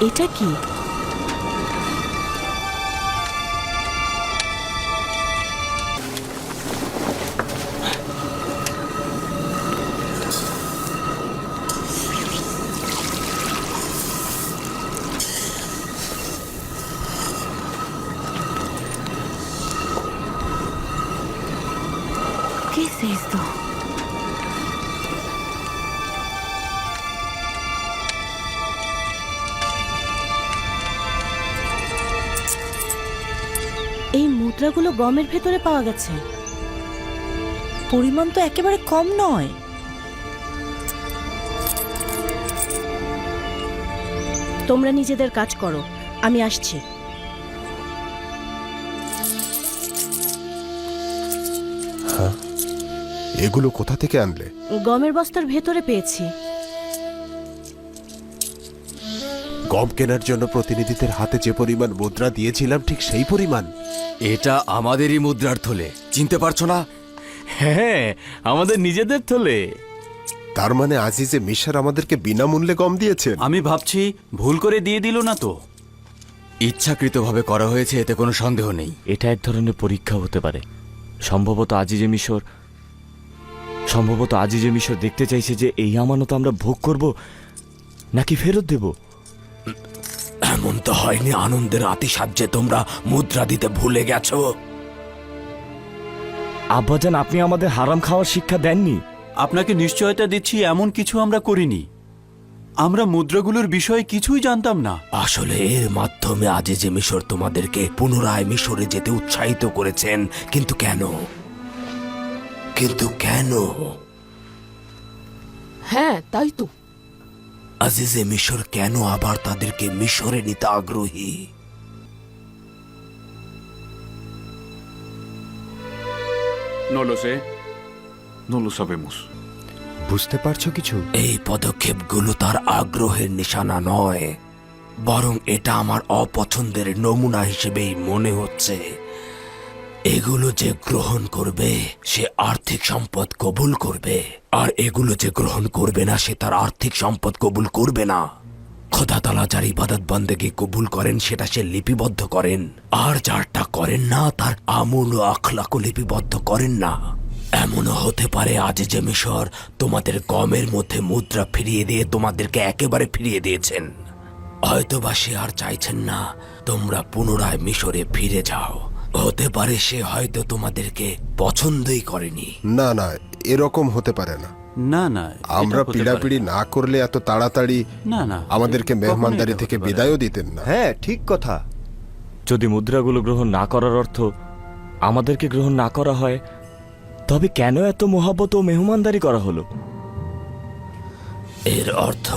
এটা কি? মুদ্রাগুলো গমের ভেতরে পাওয়া গেছে। পরিমাণ তো একেবারে কম নয়। তোমরা নিজেদের কাজ করো আমি আসছি। এগুলো কোথা থেকে আনলে? গমের বস্তার ভেতরে পেয়েছি। গম কেনার জন্য প্রতিনিধিদের হাতে যে পরিমাণ মুদ্রা দিয়েছিলাম ঠিক সেই পরিমাণ। এটা আমাদেরই মুদ্রার থলে। চিনতে পারছ না? হ্যাঁ আমাদের নিজেদের থলে। তার মানে আজিজে মিশার আমাদেরকে বিনামূল্যে গম দিয়েছেন? আমি ভাবছি ভুল করে দিয়ে দিল না তো? ইচ্ছাকৃতভাবে করা হয়েছে এতে কোনো সন্দেহ নেই। এটা এক ধরনের পরীক্ষা হতে পারে। সম্ভবত আজিজে মিশর সম্ভবত আজিজে মিশর দেখতে চাইছে যে এই আমানত আমরা ভোগ করব নাকি ফেরত দেব? এমন তো হয়নি আনন্দের আতিসাহ্যে তোমরা মুদ্রা দিতে ভুলে গেছো। আব্বাজান আপনি আমাদের হারাম খাওয়ার শিক্ষা দেননি। আপনাকে নিশ্চয়তা দিচ্ছি এমন কিছু আমরা করিনি। আমরা মুদ্রাগুলোর বিষয়ে কিছুই জানতাম না। আসলে এর মাধ্যমে আজে যে মিশর তোমাদেরকে পুনরায় মিশরে যেতে উৎসাহিত করেছেন। কিন্তু কেন? কিন্তু কেন? হ্যাঁ তাই তো। আজিজে মিশর কেন আবার তাদেরকে মিশরে নিতে আগ্রহী No lo sé. No lo sabemos. বুঝতে পারছ কিছু এই পদক্ষেপগুলো তার আগ্রহের নিশানা নয় বরং এটা আমার অপছন্দের নমুনা হিসেবেই মনে হচ্ছে এগুলো যে গ্রহণ করবে, সে আর্থিক সম্পদ কবুল করবে। আর এগুলো যে গ্রহণ করবে না, সে তার আর্থিক সম্পদ কবুল করবে না। খোদা তালা যার ইবাদত বন্দেকে কবুল করেন, সেটা সে লিপিবদ্ধ করেন। আর যারটা করেন না, তার আমূল ও আখলাকও লিপিবদ্ধ করেন না। এমনও হতে পারে আজ যে মিশর তোমাদের গমের মধ্যে মুদ্রা ফিরিয়ে দিয়ে তোমাদেরকে একেবারে ফিরিয়ে দিয়েছেন। হয়তোবা সে আর চাইছেন না, তোমরা পুনরায় মিশরে ফিরে যাও। হতে পারে সে হয়তো তোমাদেরকে পছন্দই করেনি। না না এরকম হতে পারে না। না না এটা আমরা হতে পারে পিড়াপিড়ি না করলে এত তাড়াতাড়ি না না আমাদেরকে কখনোই মেহমানদারি থেকে পারে না। বিদায়ও দিতেন না। হ্যাঁ ঠিক কথা। যদি মুদ্রাগুলো গ্রহণ না করার অর্থ আমাদেরকে গ্রহণ না করা হয় তবে কেন এত মোহাব্বত ও মেহমানদারি করা হলো? এর অর্থ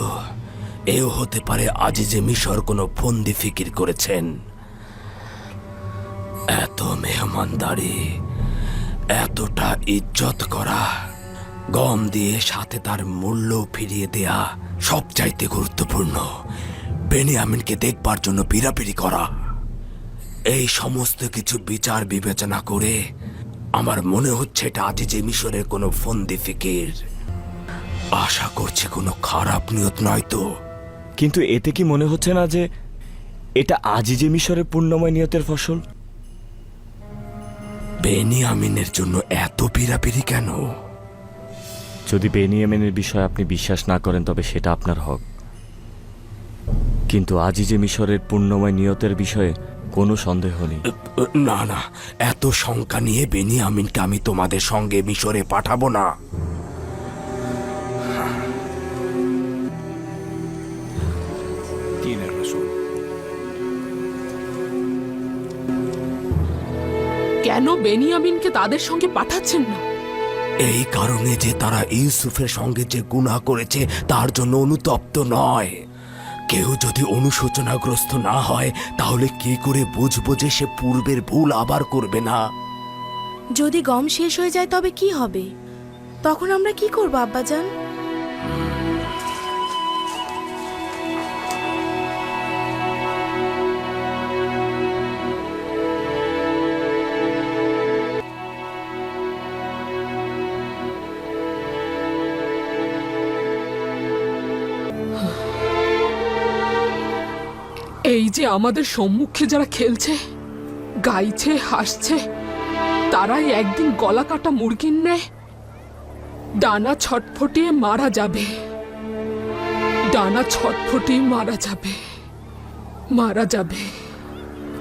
এও হতে পারে আজ যে মিশর কোনো ফন্দি ফিকির করেছেন। মেহমানদারি এতটা ইজ্জত করা, গম দিয়ে সাথে তার মূল্য ফিরিয়ে দেয়া সবচাইতে গুরুত্বপূর্ণ। বেনিয়ামিনকে দেখবার জন্য পিড়াপিড়ি করা। এই সমস্ত কিছু বিচার বিবেচনা করে আমার মনে হচ্ছে এটা আজিজে মিশরের কোনো ফন্দি ফিকির। আশা করছি কোনো খারাপ নিয়ত নয় তো। কিন্তু এতে কি মনে হচ্ছে না যে এটা আজিজে মিশরের পূর্ণময় নিয়তের ফসল? বেনিয়ামিনের জন্য এত পিরাপিরি কেন? যদি বেনিয়ামিনের বিষয়ে আপনি বিশ্বাস না করেন তবে সেটা আপনার হক। কিন্তু আজিজে মিশরের পূর্ণময় নিয়তের বিষয়ে কোনো সন্দেহ নেই। না না এত শঙ্কা নিয়ে বেনিয়ামিনকে আমি তোমাদের সঙ্গে মিশরে পাঠাবো না। কেন বেনিয়ামিনকে তাদের সঙ্গে পাঠাচ্ছেন না? এই কারণে যে তারা ইউসুফের সঙ্গে যে গুনাহ করেছে তার জন্য অনুতপ্ত নয়। কেউ যদি অনুশোচনাগ্রস্ত না হয় তাহলে কি করে বুঝব যে সে পূর্বের ভুল আবার করবে না? যদি গম শেষ হয়ে যায় তবে কি হবে? তখন আমরা কি করব আব্বাজান? যে আমাদের সম্মুখে যারা খেলছে গাইছে হাসছে তারাই একদিন গলা কাটা মুরগির ন্যায় ডানা ছটফটিয়ে মারা যাবে। ডানা ছটফটিয়ে মারা যাবে। মারা যাবে।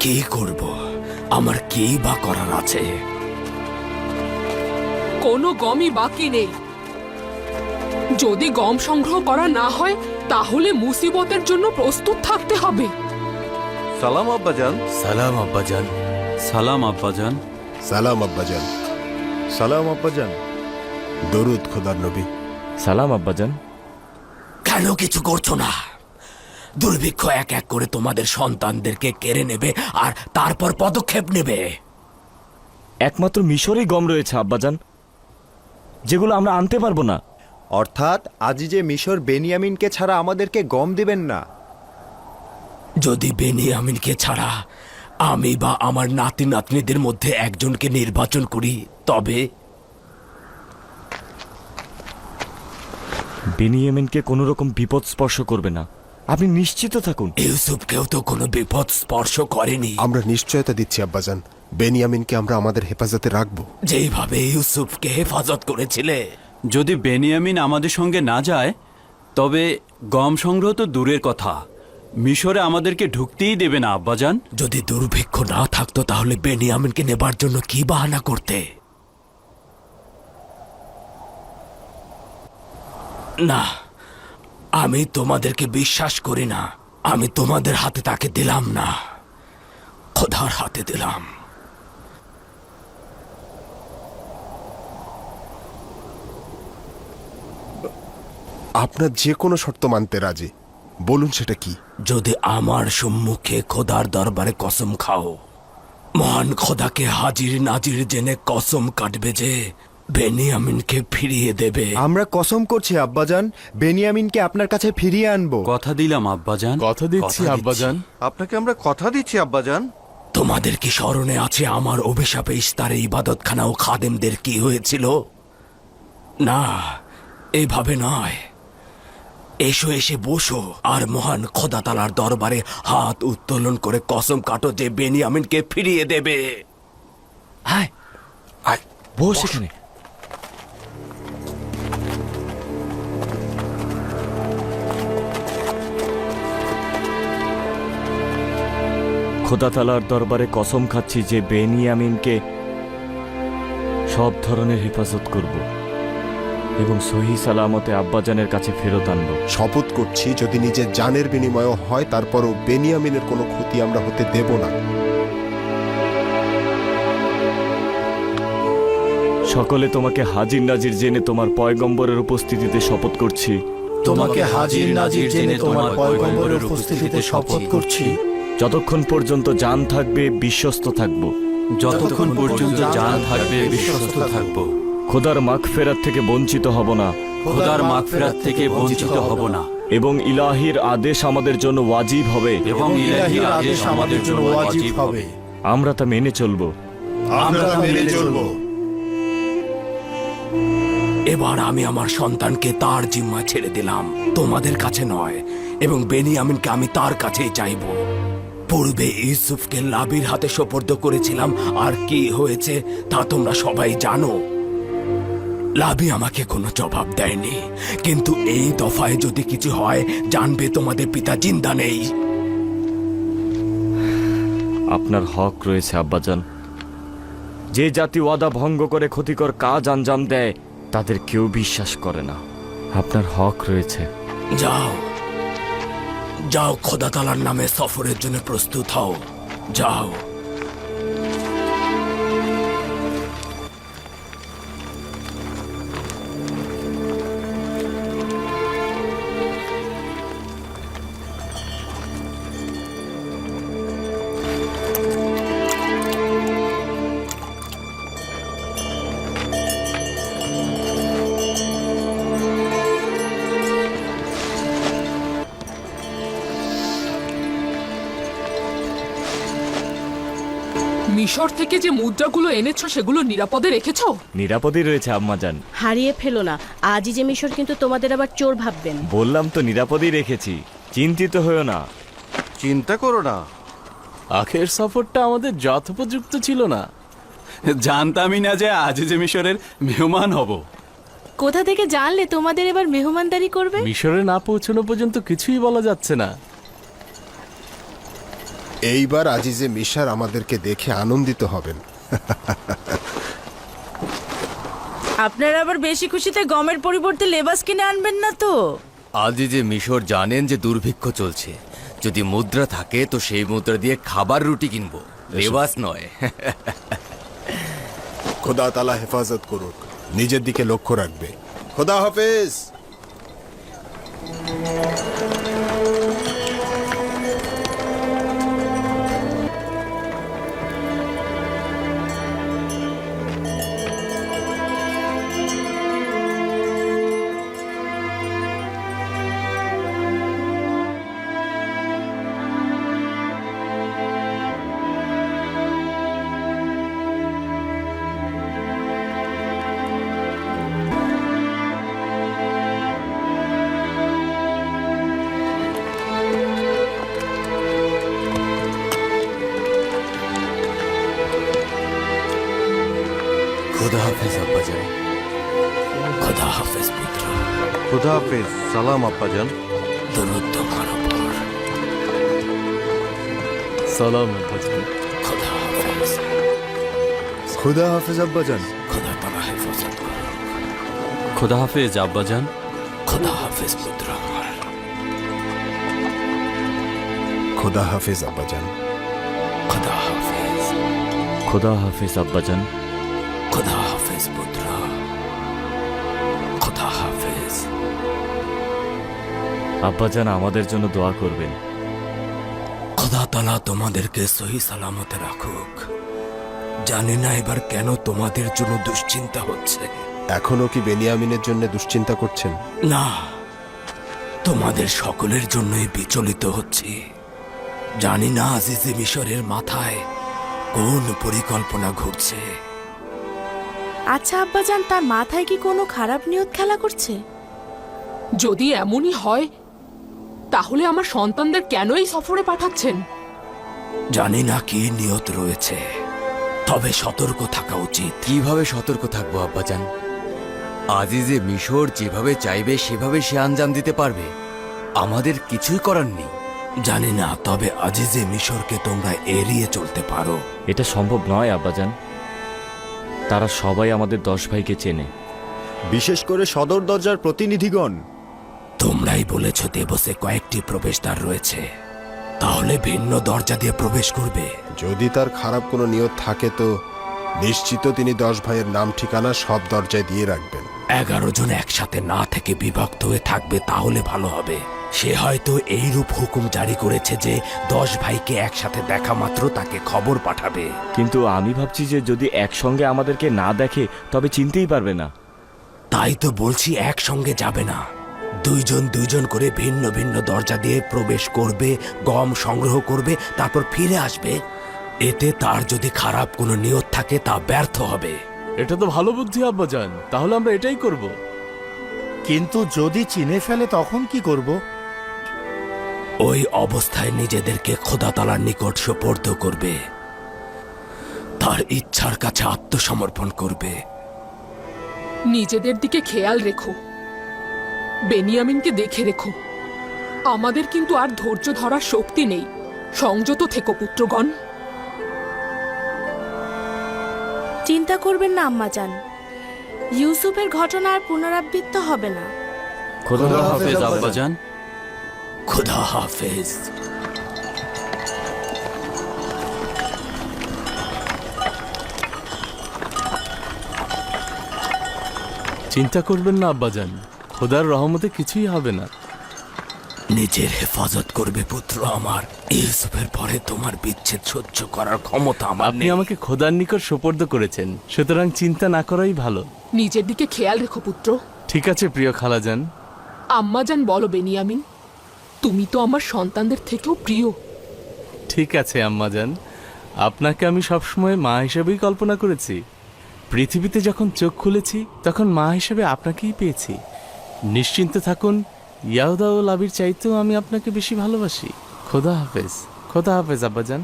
কি করব? আমার কি বা করার আছে? কোনো গমই বাকি নেই। যদি গম সংগ্রহ করা না হয় তাহলে মুসিবতের জন্য প্রস্তুত থাকতে হবে। সালাম আব্বাজান সালাম আব্বাজান সালাম আব্বাজান সালাম আব্বাজান সালাম আব্বাজান দরুদ খোদার নবী। সালাম আব্বাজান কেন কিছু করছ না? দুর্ভিক্ষ এক এক করে তোমাদের সন্তানদেরকে কেড়ে নেবে আর তারপর পদক্ষেপ নেবে। একমাত্র মিশরেই গম রয়েছে আব্বাজান যেগুলো আমরা আনতে পারব না। অর্থাৎ আজি যে মিশর বেনিয়ামিনকে ছাড়া আমাদেরকে গম দিবেন না যদি বেনিয়ামিনকে ছাড়া আমি বা আমার নাতি নাতনিদের মধ্যে একজনকে নির্বাচন করি তবে বেনিয়ামিনকে কোনো রকম বিপদ স্পর্শ করবে না। আপনি নিশ্চিত থাকুন। ইউসুফকেও তো কোনো বিপদ স্পর্শ করেনি। আমরা নিশ্চয়তা দিচ্ছি আব্বাজান। বেনিয়ামিনকে আমরা আমাদের হেফাজতে রাখব। যেইভাবে ইউসুফকে হেফাজত করেছিলে। যদি বেনিয়ামিন আমাদের সঙ্গে না যায় তবে গম সংগ্রহ তো দূরের কথা। মিশরে আমাদেরকে ঢুকতেই দেবে না আব্বাজান। যদি দুর্ভিক্ষ না থাকতো তাহলে বেনিয়ামিনকে নেবার জন্য কি বাহানা করতে? না আমি তোমাদেরকে বিশ্বাস করি না। আমি তোমাদের হাতে তাকে দিলাম না। খোদার হাতে দিলাম। আপনার যে কোনো শর্ত মানতে রাজি। বলুন সেটা কি? যদি আমার সম্মুখে খোদার দরবারে কসম খাও মহান খোদাকে হাজির নাজির জেনে কসম কাটবে যে বেনিয়ামিনকে ফিরিয়ে দেবে। আমরা কসম করছি আব্বাজান। বেনিয়ামিনকে আপনার কাছে ফিরিয়ে আনব। কথা দিলাম আব্বাজান। কথা দিচ্ছি আব্বাজান। আপনাকে আমরা কথা দিচ্ছি আব্বাজান। তোমাদের কি স্মরণে আছে আমার অভিশাপে ইস্তারে ইবাদতখানা ও খাদেমদের কি হয়েছিল? না এইভাবে নয়। এসো এসে বসো। আর মহান খোদাতালার দরবারে হাত উত্তোলন করে কসম কাটো যে বেনিয়ামিনকে ফিরিয়ে দেবে। হ্যাঁ বস এখানে। খোদা তালার দরবারে কসম খাচ্ছি যে বেনিয়ামিনকে সব ধরনের হেফাজত করব। এবং সহি সালামতে আব্বাজানের কাছে ফেরত আনব। শপথ করছি যদি নিজের জানের বিনিময় হয় তারপরও বেনিয়ামিনের কোনো ক্ষতি আমরা হতে দেব না। সকলে তোমাকে হাজির নাজির জেনে তোমার পয়গম্বরের উপস্থিতিতে শপথ করছি। তোমাকে হাজির নাজির জেনে তোমার পয়গম্বরের উপস্থিতিতে শপথ করছি। যতক্ষণ পর্যন্ত জান থাকবে বিশ্বস্ত থাকব। যতক্ষণ পর্যন্ত জান থাকবে বিশ্বস্ত থাকব। খোদার মাগফেরাত থেকে বঞ্চিত হব না। খোদার মাগফিরাত থেকে বঞ্চিত হব না। এবং ইলাহির আদেশ আমাদের জন্য ওয়াজিব হবে। এবং ইলাহির আদেশ আমাদের জন্য ওয়াজিব হবে। আমরা তা মেনে চলব। আমরা তা মেনে চলবো। এবার আমি আমার সন্তানকে তার জিম্মা ছেড়ে দিলাম। তোমাদের কাছে নয় এবং বেনিয়ামিনকে আমি তার কাছেই চাইব। পূর্বে ইউসুফকে লাবির হাতে সোপর্দ করেছিলাম আর কি হয়েছে তা তোমরা সবাই জানো। লাবি আমাকে কোনো জবাব দেয়নি। কিন্তু এই দফায় যদি কিছু হয় জানবে তোমাদের পিতা জিন্দা নেই। আপনার হক রয়েছে আব্বাজান। যে জাতি ওয়াদা ভঙ্গ করে ক্ষতিকর কাজ আঞ্জাম দেয় তাদের কেউ বিশ্বাস করে না। আপনার হক রয়েছে। যাও। যাও খোদা তালার নামে সফরের জন্য প্রস্তুত হও। যাও। থেকে যে মুদ্রাগুলো এনেছো সেগুলো নিরাপদে রেখেছো? নিরাপদই রয়েছে আম্মাজান হারিয়ে ফেলো না। আজই যে মিশর কিন্তু তোমাদের আবার চোর ভাববেন। বললাম তো নিরাপদই রেখেছি। চিন্তিত হয়েও না। চিন্তা করো না। আখের সফরটা আমাদের যথোপযুক্ত ছিল না। জানতামই না যে আজ যে মিশরের মেহমান হব। কোথা থেকে জানলে তোমাদের এবার মেহমানদারি করবে? মিশরে না পৌঁছানো পর্যন্ত কিছুই বলা যাচ্ছে না। এইবার আজিজে মিশার আমাদেরকে দেখে আনন্দিত হবেন। আপনারা আবার বেশি খুশিতে গমের পরিবর্তে লেবাস কিনে আনবেন না তো? যে মিশর জানেন যে দুর্ভিক্ষ চলছে। যদি মুদ্রা থাকে তো সেই মুদ্রা দিয়ে খাবার রুটি কিনব। লেবাস নয়। খোদা তালা হেফাজত করুক। নিজের দিকে লক্ষ্য রাখবে। খোদা হাফেজ। সালাম আব্বাজান দরুদ তোমার উপর সালাম আব্বাজান খোদা হাফেজ খুদা হাফিজ আব্বাজান খোদা তালা হেফাজত করো খোদা হাফেজ আব্বাজান খোদা হাফেজ পুত্র আমার খোদা হাফেজ আব্বাজান খোদা হাফেজ খোদা হাফিজ আব্বাজান আব্বাজান আমাদের জন্য দোয়া করবেন। খোদা তালা তোমাদেরকে সহি সালামতে রাখুক। জানি না এবার কেন তোমাদের জন্য দুশ্চিন্তা হচ্ছে। এখনও কি বেনিয়ামিনের জন্য দুশ্চিন্তা করছেন? না তোমাদের সকলের জন্যই বিচলিত হচ্ছি। জানি না আজিজে মিশরের মাথায় কোন পরিকল্পনা ঘুরছে। আচ্ছা আব্বাজান তার মাথায় কি কোনো খারাপ নিয়ত খেলা করছে? যদি এমনই হয় তাহলে আমার সন্তানদের কেন এই সফরে পাঠাচ্ছেন? জানি না কি নিয়ত রয়েছে তবে সতর্ক থাকা উচিত। কীভাবে সতর্ক থাকব আব্বাজান? আজিজে মিশর যেভাবে চাইবে সেভাবে সে আঞ্জাম দিতে পারবে। আমাদের কিছুই করার নেই। জানি না তবে আজিজে মিশরকে তোমরা এড়িয়ে চলতে পারো। এটা সম্ভব নয় আব্বাজান। তারা সবাই আমাদের দশ ভাইকে চেনে। বিশেষ করে সদর দরজার প্রতিনিধিগণ। তোমরাই বলেছ দেবসে কয়েকটি প্রবেশদ্বার রয়েছে। তাহলে ভিন্ন দরজা দিয়ে প্রবেশ করবে। যদি তার খারাপ কোনো নিয়ত থাকে তো নিশ্চিত তিনি দশ ভাইয়ের নাম ঠিকানা সব দরজায় দিয়ে রাখবেন। এগারো জন একসাথে না থেকে বিভক্ত হয়ে থাকবে তাহলে ভালো হবে। সে হয়তো এইরূপ হুকুম জারি করেছে যে দশ ভাইকে একসাথে দেখা মাত্র তাকে খবর পাঠাবে। কিন্তু আমি ভাবছি যে যদি একসঙ্গে আমাদেরকে না দেখে তবে চিনতেই পারবে না। তাই তো বলছি একসঙ্গে যাবে না। দুইজন দুইজন করে ভিন্ন ভিন্ন দরজা দিয়ে প্রবেশ করবে গম সংগ্রহ করবে তারপর ফিরে আসবে। এতে তার যদি খারাপ কোনো নিয়ত থাকে তা ব্যর্থ হবে। এটা তো ভালো বুদ্ধি আব্বাজান। তাহলে আমরা এটাই করব। কিন্তু যদি চিনে ফেলে তখন কি করব? ওই অবস্থায় নিজেদেরকে খোদাতালার নিকট সোপর্দ করবে। তার ইচ্ছার কাছে আত্মসমর্পণ করবে। নিজেদের দিকে খেয়াল রেখো। বেনিয়ামিনকে দেখে রেখো। আমাদের কিন্তু আর ধৈর্য ধরার শক্তি নেই। সংযত থেকো পুত্রগণ। চিন্তা করবেন না আম্মাজান। ইউসুফের ঘটনা আর পুনরাবৃত্ত হবে না। খোদা খোদা হাফেজ হাফেজ আব্বাজান খুদা হাফেজ। চিন্তা করবেন না আব্বাজান। খোদার রহমতে কিছুই হবে না। নিজের হেফাজত করবে পুত্র আমার। ইউসুফের পরে তোমার বিচ্ছেদ সহ্য করার ক্ষমতা আমার আপনি আমাকে খোদার নিকট সোপর্দ করেছেন সুতরাং চিন্তা না করাই ভালো। নিজের দিকে খেয়াল রেখো পুত্র। ঠিক আছে প্রিয় খালাজান। আম্মাজান বলো বেনিয়ামিন তুমি তো আমার সন্তানদের থেকেও প্রিয়। ঠিক আছে আম্মাজান। আপনাকে আমি সবসময় মা হিসেবেই কল্পনা করেছি। পৃথিবীতে যখন চোখ খুলেছি তখন মা হিসেবে আপনাকেই পেয়েছি। নিশ্চিন্তে থাকুন। ইয়াহুদা ও লাবির চাইতেও আমি আপনাকে বেশি ভালোবাসি। খোদা হাফেজ। খোদা হাফেজ, আব্বাজান।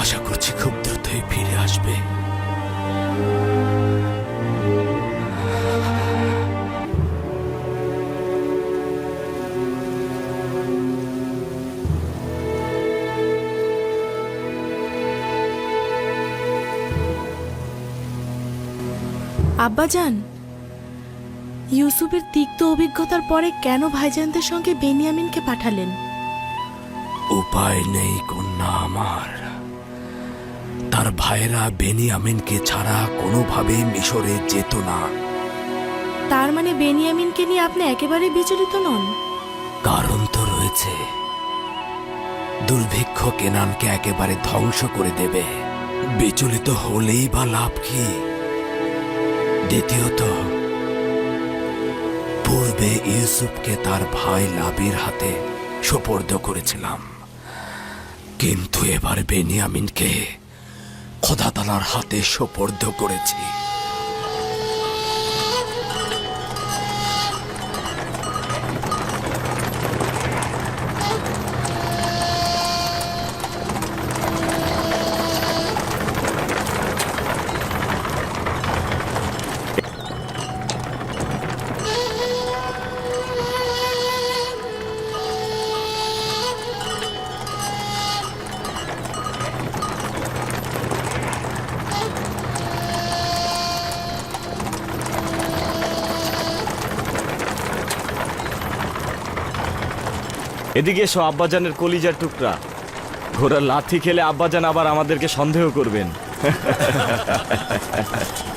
আশা করছি খুব দ্রুতই ফিরে আসবে। আব্বাজান ইউসুফের তিক্ত অভিজ্ঞতার পরে কেন ভাইজানদের সঙ্গে বেনিয়ামিনকে পাঠালেন? উপায় নেই কন্যা আমার। তার ভাইরা বেনিয়ামিনকে ছাড়া কোনোভাবেই মিশরে যেত না। তার মানে বেনিয়ামিনকে নিয়ে আপনি একেবারে বিচলিত নন? কারণ তো রয়েছে। দুর্ভিক্ষ কেনানকে একেবারে ধ্বংস করে দেবে। বিচলিত হলেই বা লাভ কি? দ্বিতীয়ত, পূর্বে ইউসুফকে তার ভাই লাবির হাতে সোপর্দ করেছিলাম। কিন্তু এবার বেনিয়ামিনকে খোদাতালার হাতে সোপর্দ করেছি। এদিকে এসো আব্বাজানের কলিজার টুকরা। ঘোড়ার লাথি খেলে আব্বাজান আবার আমাদেরকে সন্দেহ করবেন।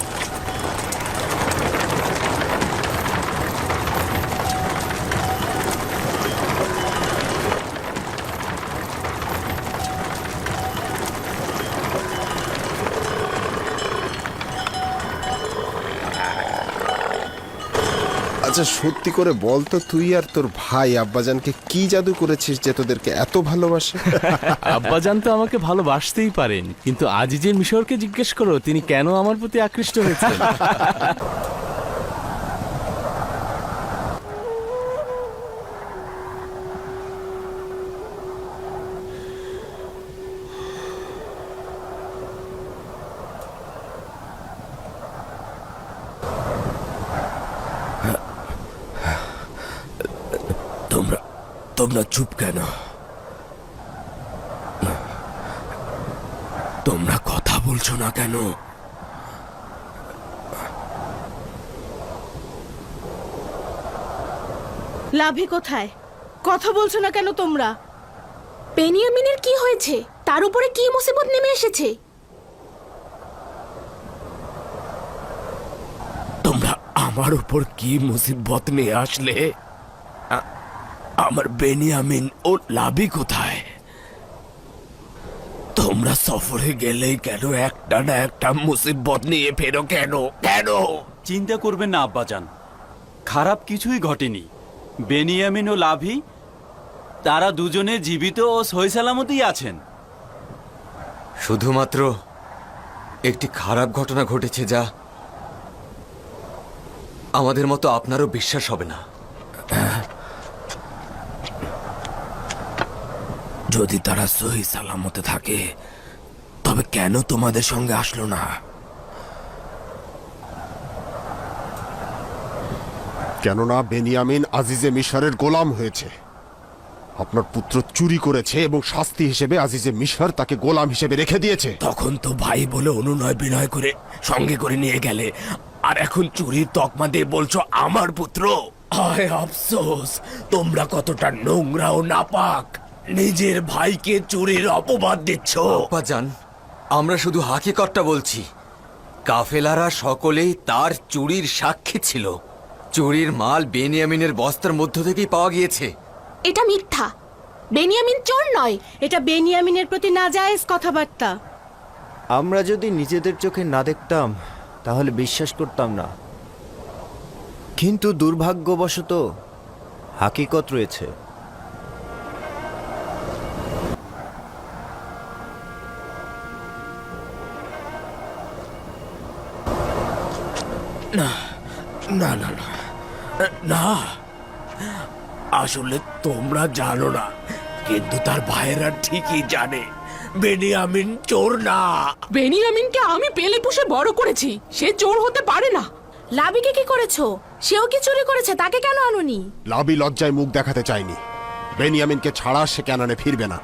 আচ্ছা সত্যি করে বল তো তুই আর তোর ভাই আব্বাজানকে কি জাদু করেছিস যে তোদেরকে এত ভালোবাসে? আব্বাজান তো আমাকে ভালোবাসতেই পারেন কিন্তু আজিজের মিশরকে জিজ্ঞেস করো তিনি কেন আমার প্রতি আকৃষ্ট হয়েছেন? চুপ কেন? তোমরা কথা বলছো না কেন? লাভি কোথায়? কথা বলছো না কেন তোমরা? বেনিয়ামিনের কি হয়েছে? তার উপরে কি মুসিবত নেমে এসেছে? তোমরা আমার উপর কি মুসিবত নিয়ে আসলে? আমার বেনিয়ামিন ও লাভি কোথায়? তোমরা সফরে গেলেই কেন একটা না একটা মুসিবত নিয়ে ফেরো কেন? কেন? চিন্তা করবেন না আব্বাজান। খারাপ কিছুই ঘটেনি। বেনিয়ামিন ও লাভি তারা দুজনে জীবিত ও সহি সালামতেই আছেন। শুধুমাত্র একটি খারাপ ঘটনা ঘটেছে যা আমাদের মতো আপনারও বিশ্বাস হবে না। যদি তারা সহি সালামতে থাকে তবে কেন তোমাদের সঙ্গে আসলো না? কেননা বেনিয়ামিন আজিজে মিশরের গোলাম হয়েছে। আপনার পুত্র চুরি করেছে এবং শাস্তি হিসেবে আজিজে মিশর তাকে গোলাম হিসেবে রেখে দিয়েছে। তখন তো ভাই বলে অনুনয় বিনয় করে সঙ্গে করে নিয়ে গেলে। আর এখন চুরির তকমা দিয়ে বলছো আমার পুত্র? হায় আফসোস তোমরা কতটা নোংরা ও নাপাক। নিজের ভাইকে চুরির অপবাদ দিচ্ছ। আব্বাজান আমরা শুধু হাকিকতটা বলছি। কাফেলারা সকলেই তার চুরির সাক্ষী ছিল। চুরির মাল বেনিয়ামিনের বস্তার মধ্য থেকেই পাওয়া গিয়েছে। এটা মিথ্যা। বেনিয়ামিন চোর নয় এটা বেনিয়ামিনের প্রতি নাজায়েজ কথাবার্তা। আমরা যদি নিজেদের চোখে না দেখতাম তাহলে বিশ্বাস করতাম না। কিন্তু দুর্ভাগ্যবশত হাকিকত রয়েছে। না না না। না। আসলে তোমরা জানো না কিন্তু তার ভাইয়েরা ঠিকই জানে বেনিয়ামিন চোর না। বেনিয়ামিনকে আমি পেলে পুষে বড় করেছি সে চোর হতে পারে না। লাবিকে কি করেছ? সেও কি চুরি করেছে? তাকে কেন আনুনি? লাবি লজ্জায় মুখ দেখাতে চায়নি। বেনিয়ামিনকে ছাড়া সে ক্যানানে ফিরবে না।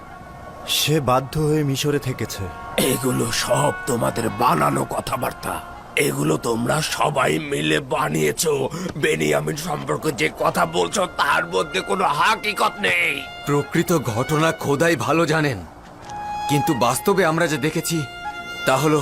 সে বাধ্য হয়ে মিশরে থেকেছে। এগুলো সব তোমাদের বানানো কথাবার্তা। এগুলো তোমরা সবাই মিলে বানিয়েছো। বেনিয়ামিন সম্পর্কে যে কথা বলছো, তার মধ্যে কোনো হাকিকত নেই। প্রকৃত ঘটনা খোদাই ভালো জানেন। কিন্তু বাস্তবে আমরা যে দেখেছি, তা হলো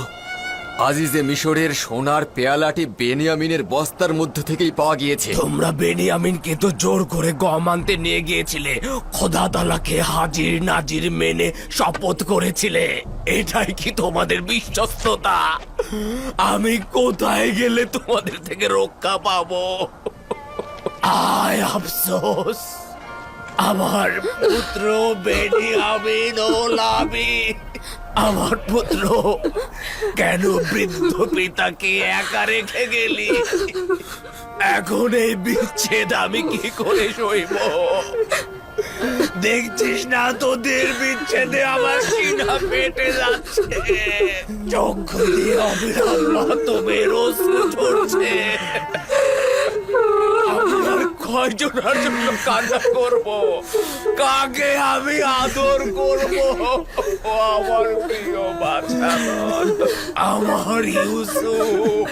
আজিজে মিশরের সোনার পেয়ালাটি বেনিয়ামিনের বস্তার মধ্য থেকেই পাওয়া গিয়েছে। তোমরা বেনিয়ামিনকে তো জোর করে গম আনতে নিয়ে গিয়েছিলে। খোদা তালাকে হাজির নাজির মেনে শপথ করেছিলে। এটাই কি তোমাদের বিশ্বস্ততা? আমি কোথায় গেলে তোমাদের থেকে রক্ষা পাবো? আয়, আফসোস। আমার পুত্র বেনিয়ামিন ও লাবি। আমার পুত্র, কেন বৃদ্ধ পিতাকে একা রেখে গেলি? এখন এই বিচ্ছেদ আমি কি করে সইব? দেখছিস না তোদের বিচ্ছেদে আমার সিনা পেটে যাচ্ছে? চক্ষু দিয়ে অবিরাম মাতমের অশ্রু ঝরছে কয়জনের জন্য কান্না করব? কাকে আমি আদর করব? আমার প্রিয় বাচ্চা আমার ইউসুফ।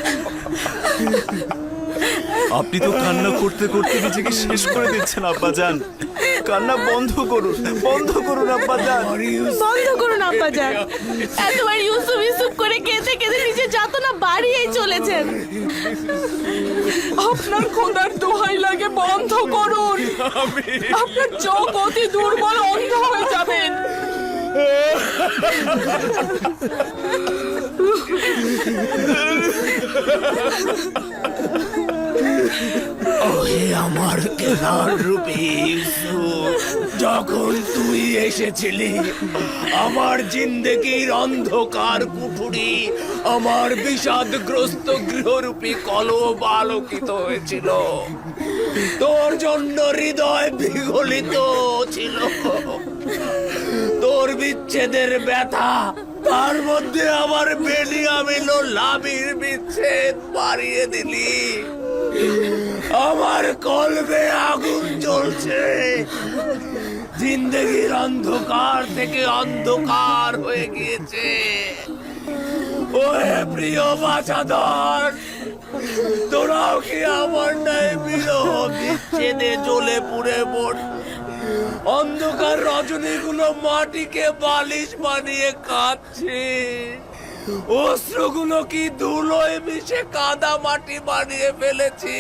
আপনি তো কান্না করতে করতে নিজেকে শেষ করে দিচ্ছেন আব্বাজান। কান্না বন্ধ করুন বন্ধ করুন আব্বাজান। বন্ধ করুন আব্বাজান। এতবার ইউসুফ ইউসুফ করে কেঁদে কেঁদে নিজের যাতনা বাড়িয়েই চলেছেন। আপনার খোদার দোহাই লাগে বন্ধ করুন। আপনার চোখ অতি দুর্বল অন্ধ হয়ে যাবেন। ওহে আমার কেনার রূপী যখন তুই এসেছিলি, আমার জিন্দগির অন্ধকার কুঠুরি আমার বিষাদগ্রস্ত গৃহরূপী কলব আলোকিত হয়েছিল। তোর জন্য হৃদয় বিগলিত ছিল। তোর বিচ্ছেদের ব্যথা। তার মধ্যে আমার বেনিয়ামিন ও লাভির বিচ্ছেদ বাড়িয়ে দিলি। আমার কলবে আগুন জ্বলছে। জিন্দগির অন্ধকার থেকে অন্ধকার হয়ে গিয়েছে। ওহে প্রিয় বাছাধর, তোরাও কি আমার নাই বিরহ বিচ্ছেদে জ্বলে পুড়ে মোট অন্ধকার রজনীগুলো মাটিকে বালিশ বানিয়ে কাঁদছে। অস্ত্রগুলো কি ধুলোয় মিশে কাদা মাটি বানিয়ে ফেলেছি?